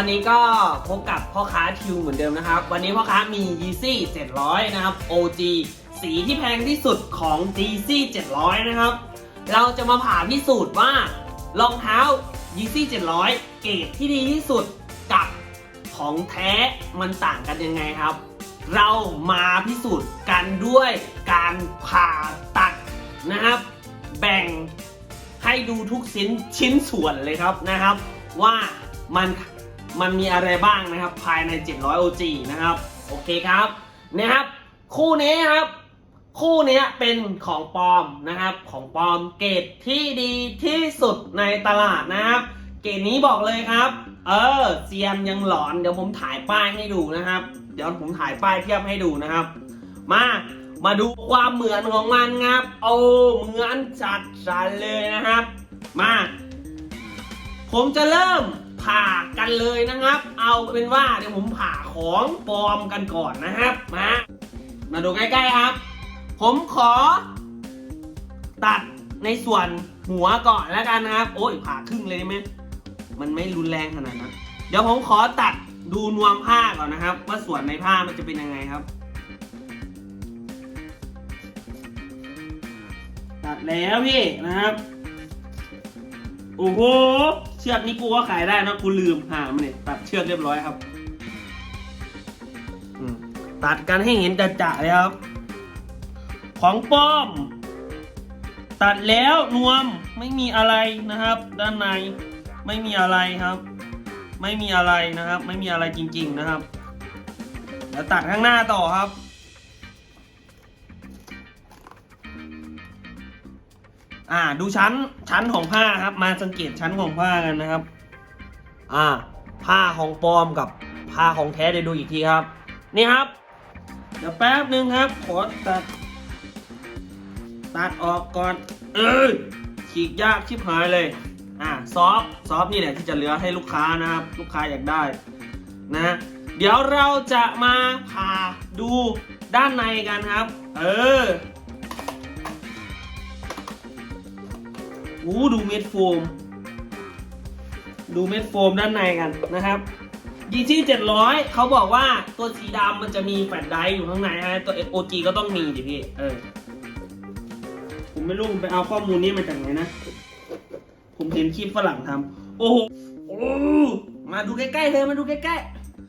วันนี้ก็พบกับพ่อค้าทิวเหมือนเดิมนะครับ วันนี้พ่อค้ามี Yeezy 700 นะครับ OG สีที่แพงที่สุดของ Yeezy 700 นะครับ เราจะมาผ่าพิสูจน์ว่ารองเท้า Yeezy 700 เกรดที่ดีที่สุดกับของแท้มันต่างกันยังไงครับ เรามาพิสูจน์กันด้วยการผ่าตัดนะครับ แบ่งให้ดูทุกชิ้นชิ้นส่วนเลยครับนะครับ ว่ามัน มันมีอะไรบ้างนะครับ ภายใน 700 OG นะครับ โอเคครับนะครับ คู่นี้ครับ คู่นี้เป็นของปลอมนะครับ ของปลอมเกรดที่ดีที่สุดในตลาดนะครับ เกรดนี้บอกเลยครับ เออเซียนยังหลอนเดี๋ยวผมถ่ายป้ายให้ดูนะครับ เดี๋ยวผมถ่ายป้ายเทียบให้ดูนะครับ มามาดูความเหมือนของมันครับ โอ้เหมือนจัดสันเลยนะครับ มา ผมจะเริ่ม ผ่ากันเลยนะครับ เอาเป็นว่าเดี๋ยวผมผ่าของปลอมกันก่อนนะครับ มา มาดูใกล้ๆครับ ผมขอ ตัดในส่วนหัวก่อนแล้วกันนะครับ โอ้ยผ่าครึ่งเลยได้ไหมมันไม่รุนแรงขนาดนั้นเดี๋ยวผมขอตัดดูนวมผ้าก่อนนะครับ ว่าส่วนในผ้ามันจะเป็นยังไงครับ ตัดแล้วพี่นะครับ โอ้โห เชือกนี้กูก็ขายได้นะกูลืมหามันเนี่ยตัดเชือกเรียบร้อยครับตัดกันให้เห็นจะๆเลยครับ ของป้อม ตัดแล้วนวมไม่มีอะไรนะครับ ด้านในไม่มีอะไรครับ ไม่มีอะไรนะครับ ไม่มีอะไรจริง ๆนะครับเดี๋ยวตัดข้างหน้าต่อครับ อ่าดูชั้นชั้นของผ้าครับ มาสังเกตชั้นของผ้ากันนะครับ อ่า ผ้าของปลอมกับผ้าของแท้เดี๋ยวดูอีกทีครับ นี่ครับ เดี๋ยวแป๊บหนึ่งครับ ขอตัด ตัดออกก่อน เออฉีกยากชิบหายเลย อ่าซอฟซอฟนี่แหละที่จะเหลือให้ลูกค้านะครับ ลูกค้าอยากได้นะ เดี๋ยวเราจะมาผ่าดูด้านในกันครับ เออ อู้ดูเม็ดโฟม ดูเม็ดโฟมด้านในกันนะครับยีที่เจ็ดร้อยเขาบอกว่าตัวสีดำมันจะมีแฟลชไดร์อยู่ข้างในฮะตัว OG ก็ต้องมีดิพี่เออผมไม่รู้ผมไปเอาข้อมูลนี้มาจากไหนนะ ผมเห็นคลิปฝรั่งทำโอ้โหมาดูใกล้ๆเลยมาดูใกล้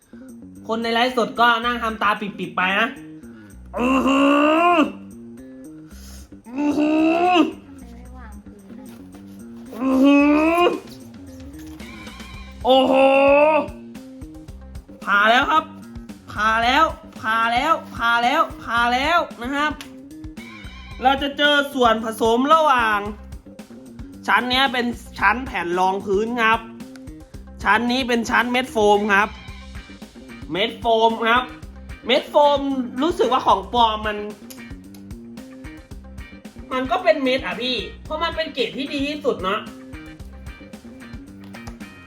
ๆ คนในไลฟ์สดก็นั่งทำตาปิบๆไปนะอือ แล้วนะครับ เราจะเจอส่วนผสมระหว่าง ชั้นนี้เป็นชั้นแผ่นรองพื้นครับ ชั้นนี้เป็นชั้นเม็ดโฟมครับ เม็ดโฟมครับ เม็ดโฟมรู้สึกว่าของปลอมมัน มันก็เป็นเม็ดอะพี่ เพราะมันเป็นเกรดที่ดีที่สุดเนาะ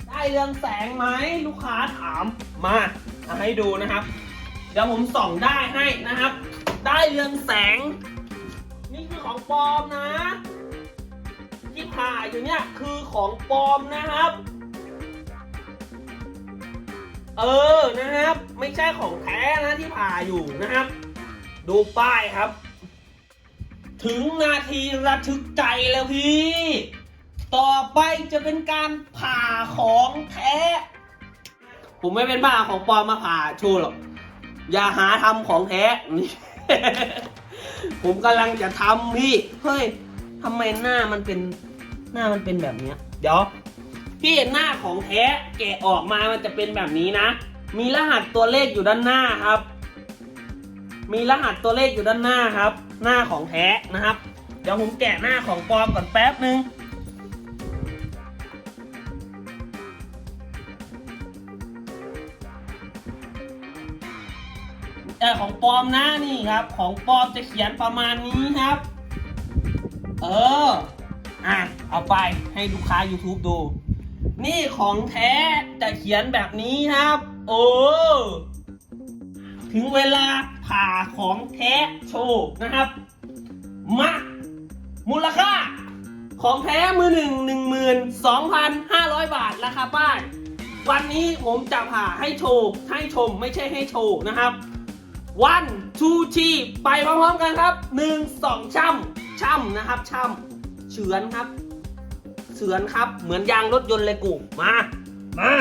ได้เรื่องแสงไหมลูกค้าถามมาให้ดูนะครับ เดี๋ยวผมส่องได้ให้นะครับ ได้เรืองแสง นี่คือของปลอมนะ ที่ผ่าอยู่เนี่ยคือของปลอมนะครับ เออนะครับ ไม่ใช่ของแท้นะที่ผ่าอยู่นะครับ ดูป้ายครับ ถึงนาทีระทึกใจแล้วพี่ ต่อไปจะเป็นการผ่าของแท้ผมไม่เป็นบ้าของปลอมมาผ่าโชว์หรอก อย่าหาทำของแท้ ผมกำลังจะทำพี่ เฮ้ยทำไมหน้ามันเป็นหน้ามันเป็นแบบเนี้ย เดี๋ยว พี่เห็นหน้าของแท้แกะออกมามันจะเป็นแบบนี้นะ มีรหัสตัวเลขอยู่ด้านหน้าครับ มีรหัสตัวเลขอยู่ด้านหน้าครับ หน้าของแท้นะครับ เดี๋ยวผมแกะหน้าของปลอมก่อนแป๊บนึง แต่ของปลอมนะนี่ครับ ของปลอมจะเขียนประมาณนี้ครับ เอออะเอาไปให้ลูกค้า YouTube ดู นี่ของแท้จะเขียนแบบนี้ครับ โอ้ถึงเวลาผ่าของแท้โชว์นะครับ มามูลค่า ของแท้มือหนึ่งหนึ่งหมื่นสองพันห้าร้อยบาทราคาป้าย วันนี้ผมจะผ่าให้โชว์ ให้ชมไม่ใช่ให้โชว์นะครับ วันทูทีไปพร้อมๆกันครับหนึ่งสองช่ำช่ำนะครับช่ำเฉือนครับเฉือนครับเหมือนยางรถยนต์เลยกูมามา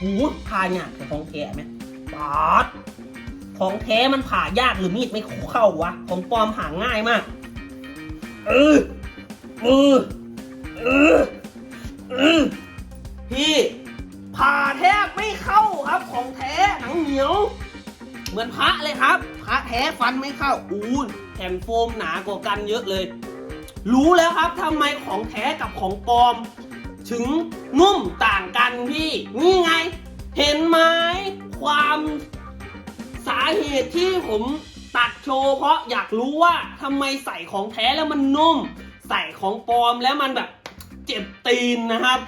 หูผ่าเนี่ยแต่ของแท้ไหมปาดของแท้มันผ่ายากหรือมีดไม่เข้าวะของปลอมผ่าง่ายมาก เออเออเออเออ ท้ฟันไม่เข้าอู้นแผ่นโฟมหนากว่ากันเยอะเลย รู้แล้วครับทำไมของแท้กับของปลอม ถึงนุ่มต่างกันพี่ นี่ไง เห็นไหมความสาเหตุที่ผมตัดโชว์เพราะอยากรู้ว่าทำไมใส่ของแท้แล้วมันนุ่ม ใส่ของปลอมแล้วมันแบบเจ็บตีนนะครับ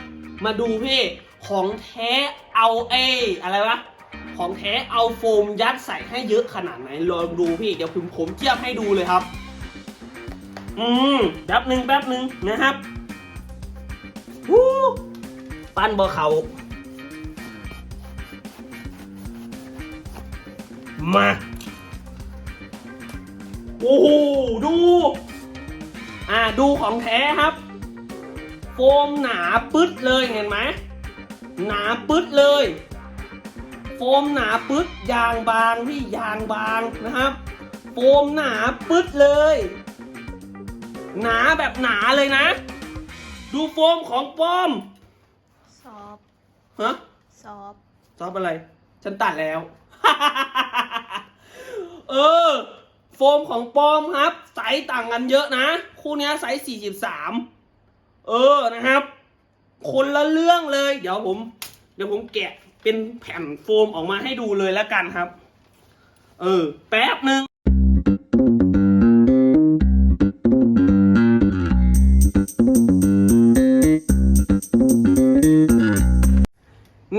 มาดูพี่ ของแท้เอาเออะไรวะ ของแท้เอาโฟมยัดใส่ให้เยอะขนาดไหนลองดูพี่เดี๋ยวผมผมเทียบให้ดูเลยครับ อืมแป๊บหนึ่งแป๊บหนึ่งนะครับวู้ปั้นบ่เขามา โอ้โห ดู อ่า ดูของแท้ครับ โฟมหนาปึ๊ดเลยเห็นไหม หนาปึ๊ดเลย โฟมหนาปึ๊ดยางบางพี่ยางบางนะครับ โฟมหนาปึ๊ดเลย หนาแบบหนาเลยนะ ดูโฟมของปลอมซอฟฮะซอฟซอฟอะไร ฉันตัดแล้ว เออ โฟมของปลอมครับไซส์ต่างกันเยอะนะ คู่เนี้ยไซส์43เออนะครับ คนละเรื่องเลย เดี๋ยวผม เดี๋ยวผมแกะ เป็นแผ่นโฟมออกมาให้ดูเลยแล้วกันครับ เออ แป๊บหนึ่ง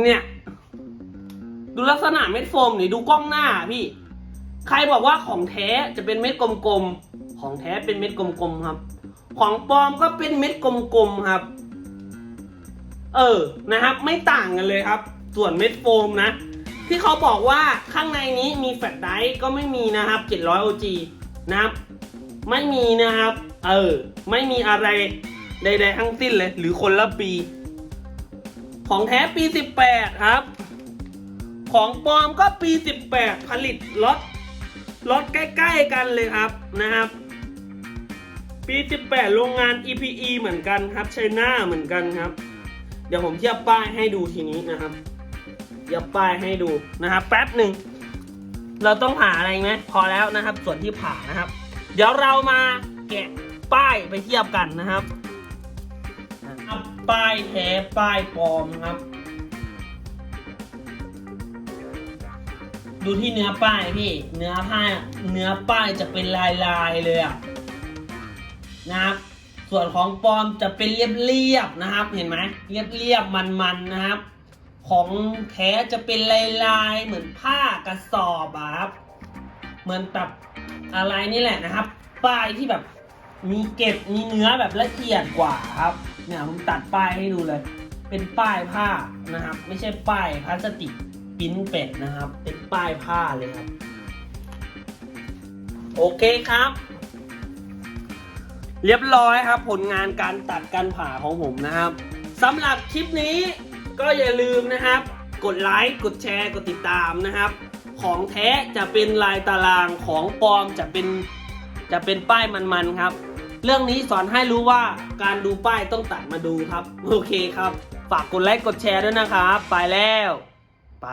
เนี่ย ดูลักษณะเม็ดโฟมนี่ดูกล้องหน้าพี่ ใครบอกว่าของแท้จะเป็นเม็ดกลมๆ ของแท้เป็นเม็ดกลมๆครับ ของปลอมก็เป็นเม็ดกลมๆครับ เออนะครับ ไม่ต่างกันเลยครับ ส่วนเม็ดโฟมนะ ที่เขาบอกว่าข้างในนี้มีแฟลชไดร์ก็ไม่มีนะครับ 700 OG นะครับ ไม่มีนะครับ เออ ไม่มีอะไรใดๆทั้งสิ้นเลย หรือคนละปี ของแท้ปี 18 ครับ ของปลอมก็ปี 18 ผลิตล็อตล็อตใกล้ ๆ กันเลยครับนะครับปี 18 โรงงาน EPE เหมือนกันครับไชน่าเหมือนกันครับ เดี๋ยวผมเทียบป้ายให้ดูทีนี้นะครับ เทียบป้ายให้ดูนะครับ แป๊บหนึ่งเราต้องผ่าอะไรไหมพอแล้วนะครับ ส่วนที่ผ่านะครับ เดี๋ยวเรามาแกะป้ายไปเทียบกันนะครับป้ายแท้ป้ายปลอมครับ ดูที่เนื้อป้ายพี่ เนื้อผ้าเนื้อป้ายจะเป็นลายลายๆเลยอะนะครับ ส่วนของปลอมจะเป็นเรียบเรียบๆนะครับ เห็นไหมเรียบเรียบมันมันๆนะครับ ของแท้จะเป็นลายลายๆ เหมือนผ้ากระสอบอะครับ เหมือนแบบอะไรนี่แหละนะครับ ป้ายที่แบบมีเก็บมีเนื้อแบบละเอียดกว่าครับ เนี่ยผมตัดป้ายให้ดูเลย เป็นป้ายผ้านะครับ ไม่ใช่ป้ายพลาสติกปิ้นเป็ดนะครับ เป็นป้ายผ้าเลยครับ โอเคครับ เรียบร้อยครับ ผลงานการตัดการผ่าของผมนะครับสำหรับคลิปนี้ ก็อย่าลืมนะครับ กดไลค์กดแชร์กดติดตามนะครับ ของแท้จะเป็นลายตารางของปลอมจะเป็นจะเป็นป้ายมันๆครับ เรื่องนี้สอนให้รู้ว่าการดูป้ายต้องตัดมาดูครับ โอเคครับ ฝากกดไลค์กดแชร์ด้วยนะครับ ไปแล้ว ไป